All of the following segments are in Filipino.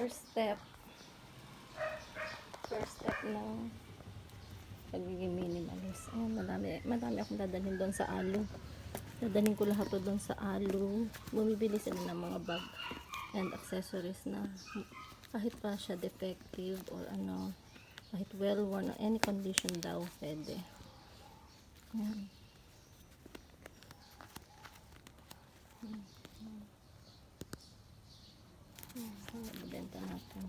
First step. First step ng pagiging minimalist. Ayan, madami, madami akong dadalhin doon sa alo. Dadalhin ko lahat doon sa alo. Bumibili sila ng mga bag and accessories na kahit pa siya defective or ano, kahit well worn or any condition daw, pwede. Ayan. Benta natin.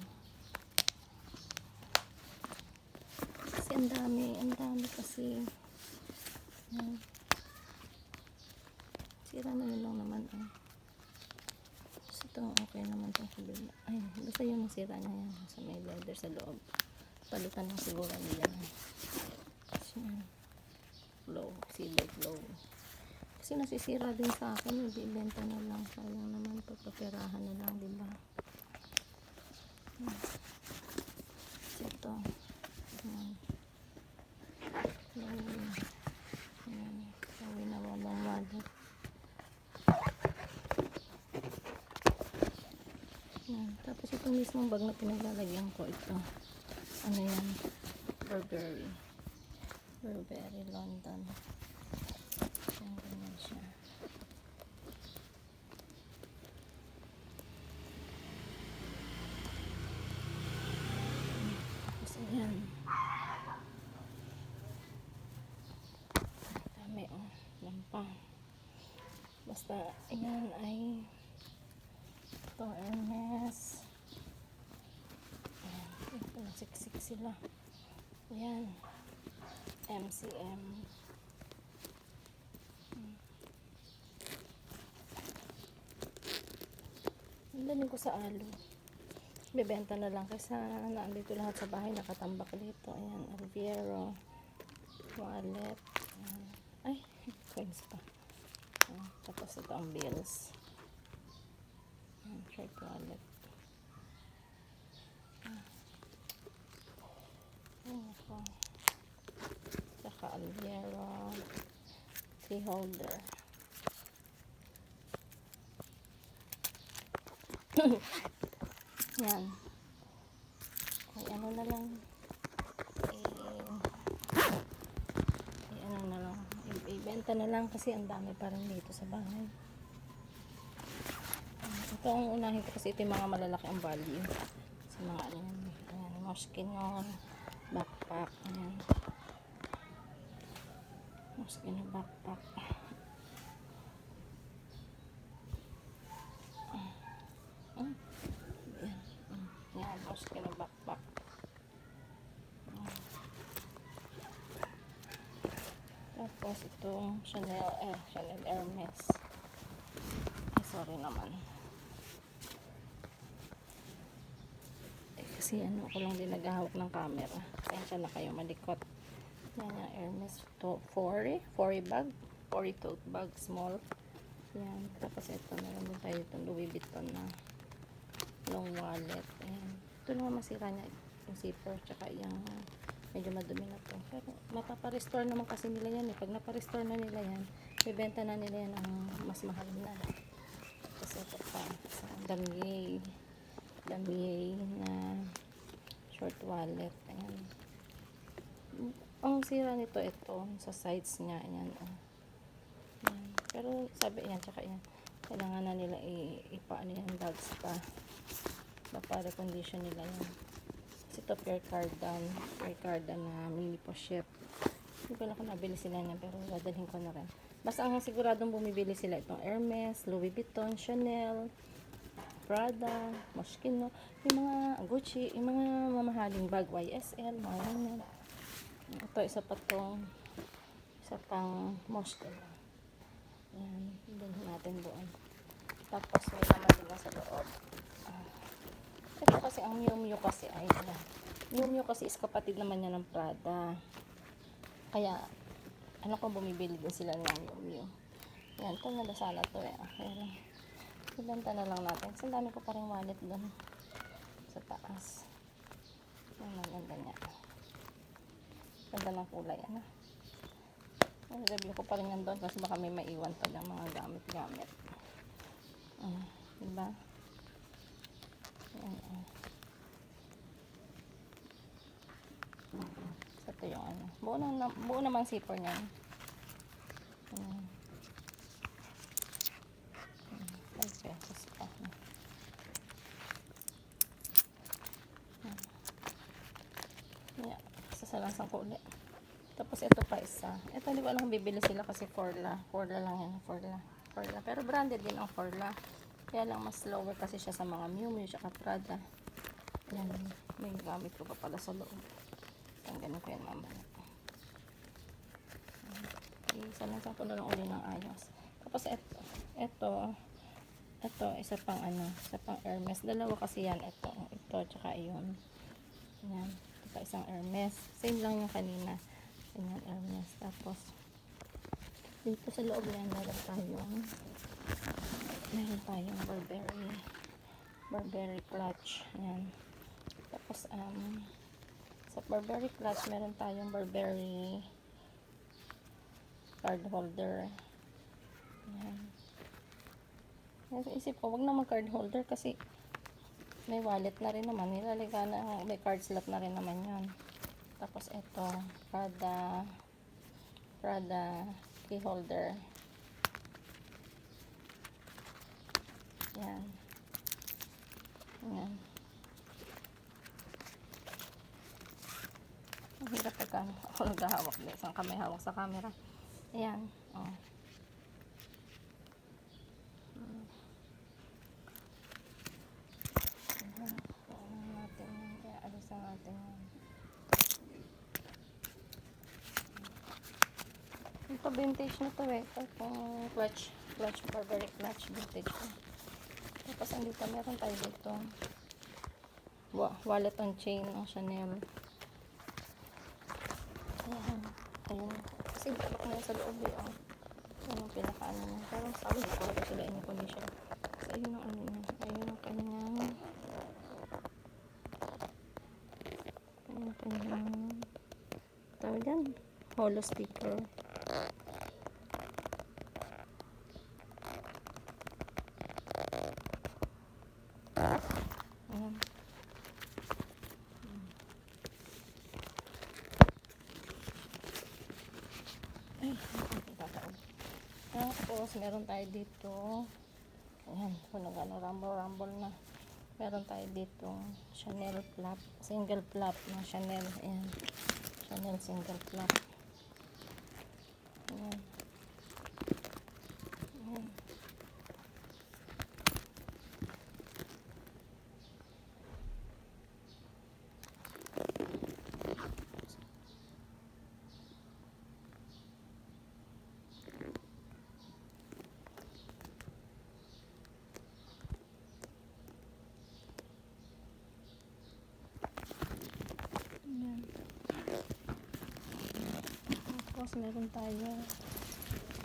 Kasi ang dami, ang dami kasi. Ayan. Sira na yun lang naman. Ah. Kasi ito, okay naman itong kabila. Ay, basta yun ang sira niya yan. Sa may leather sa loob. Palitan lang siguro nila. Flow. Silver flow. Kasi nasisira din sa akin. Hindi benta na lang. Sayang naman. Pagpapirahan na lang, di ba? Hmm. Kasi ito. Ayan. Ayan. Ayan. Sabi na walang wallet. Ayan. Tapos itong mismong bag na pinaglalagyan ko ito. Ano yan? Burberry. Burberry London. Ayan, ganyan siya. Tapos ayan. Dami oh. Lampa. Basta ayan ay ito Hermes. Ayan. Ito siksik sila. Ayan. MCM. Ang daling ko sa alo. Bebenta na lang kasi naandito lahat sa bahay nakatambak dito. Ayan, Alviero. Wallet. Ayan. Ay, coins pa. Ayan, tapos ito ang bills. Ayan, shirt wallet. Ayan ako. Saka Alviero. Key holder. Yan. Ay, ano na lang. Eh, eh, ano na lang. Ibenta na lang kasi ang dami pa rin dito sa bahay. Ah, Ito ang unahin ko kasi ito yung mga malalaki ang value. Sa mga ano yan. Ayan, Moschino, backpack. Ayan. Moschino backpack. Ayan. Mm. Yan, Moschino backpack. Ayan. Tapos itong Chanel, eh, Chanel Hermes. Ay, sorry naman. Eh, kasi ano, ako lang din naghahawak ng camera. Kaya na kayo malikot. Yan yung Hermes to 40, 40 bag, 40 tote bag, small. Yan, tapos ito, meron din tayo itong Louis Vuitton na long wallet. Ayan. Ito naman masira niya yung zipper, tsaka yung uh, medyo madumi na to. Pero mapaparestore naman kasi nila yan eh. Pag naparestore na nila yan, bibenta na nila yan ang mas mahal na. Kasi ito pa, Damier. Damier na short wallet. Ayan. Ang sira nito ito, sa sides niya. Ayan. Oh. Ayan. Pero sabi yan, tsaka yan. Kailangan na nila ipaano yan, bags pa. Para condition nila yan. Kasi ito pure cardan. Pure cardan na mini po ship. Hindi ko lang kung nabili sila niyan pero dadalhin ko na rin. Basta ang siguradong bumibili sila itong Hermes, Louis Vuitton, Chanel, Prada, Moschino, yung mga Gucci, yung mga mamahaling bag, YSL, mga ganyan. Ito, isa pa tong isa pang Moschino. Yan, dalhin natin doon. Tapos may naman din sa loob. Ah. Ito kasi ang Miu Miu kasi ay ano. Miu Miu kasi is kapatid naman niya ng Prada. Kaya ano kung bumibili din sila ng Miu Miu. Yan, ito na sana to eh. Pero ibenta na lang natin. Kasi dami ko pa rin wallet doon sa taas. Ang ganda niya. Ganda ng kulay, ano. Nilagay ko pa rin yan doon kasi baka may maiwan pa ng mga gamit-gamit. Uh, diba? Ayan, oh. So, ito yung ano. Buo, na, buo naman zipper niyan. Ayan. Ayan, sasalasan ko ulit. Tapos ito pa isa. Ito hindi ko alam kung bibili sila kasi Forla. Forla lang yan. Forla. Forla. Pero branded din ang Forla. Kaya lang mas lower kasi siya sa mga Miu Miu at Prada. Yan. May gamit ko pa pala sa loob. Tanggalin ko yan mamaya. Isalasan ko na lang uli ng ayos. Tapos ito. Ito. Ito. Isa pang ano. Isa pang Hermes. Dalawa kasi yan. Ito. Ito. Tsaka yun. Yan. Pa isang Hermes. Same lang yung kanina. Ayan, Hermes. Tapos, dito sa loob yan, meron tayong, meron tayong Burberry, Burberry clutch. Ayan. Tapos, um, sa Burberry clutch, meron tayong Burberry card holder. Ayan. Isip ko, wag na mag card holder kasi may wallet na rin naman. Nilalagay na, may card slot na rin naman yon tapos ito, Prada, Prada key holder. Yan. Yan. Ang hirap pagka ako naghahawak. Isang kamay hawak sa camera. Ayan. Oh. Hmm. Ayan. Ayan natin yan. Alisan natin yan. Ito vintage na to eh. Ito pong clutch. Clutch. Burberry clutch. Vintage to. Tapos andito meron tayo dito. Wa wallet on chain ng Chanel. Ayan. Ayun. Kasi balak na sa loob eh. Oh. Yan ang pinakaano niya. Pero sabi ko ko sila in condition. So ayun ang ano niya. Ayun ang kanyang ayun ang kanyang tawag yan. Holo sticker. Ayan. Ay. Tapos, meron tayo dito. Ayan, kung nag-ano, rumble-rumble na. Meron tayo dito Chanel flap, single flap na Chanel. Ayan. Chanel single flap. Ayan. Ayan. Tapos meron tayo.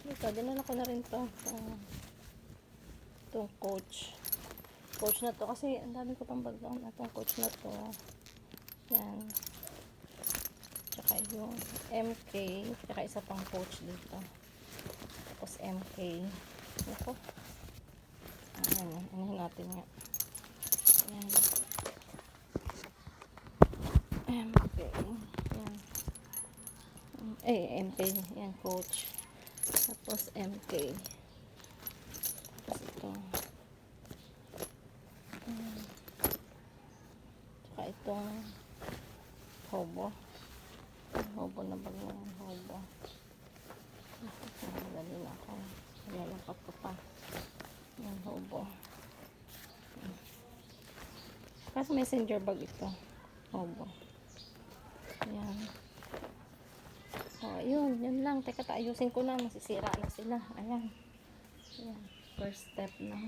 Ito, dinala ko na rin to sa itong coach. Coach na to kasi ang dami ko pang bagang na itong coach na to. Yan. Tsaka yung MK. Tsaka isa pang coach dito. Tapos MK. Ako. Ayan. Anahin natin nga. Ayan. MK. Eh, MK. Yan, coach. Tapos MK. Tapos ito. Ayan. Tsaka itong hobo. Hobo na na yan. Hobo. Madali na ako. Lalakot ko pa. Yan, hobo. Kasi messenger bag ito. Hobo. Ayan. Oh, yun. Yun lang. Teka, taayusin ko na. Masisira na sila. Ayan. Ayan. First step na.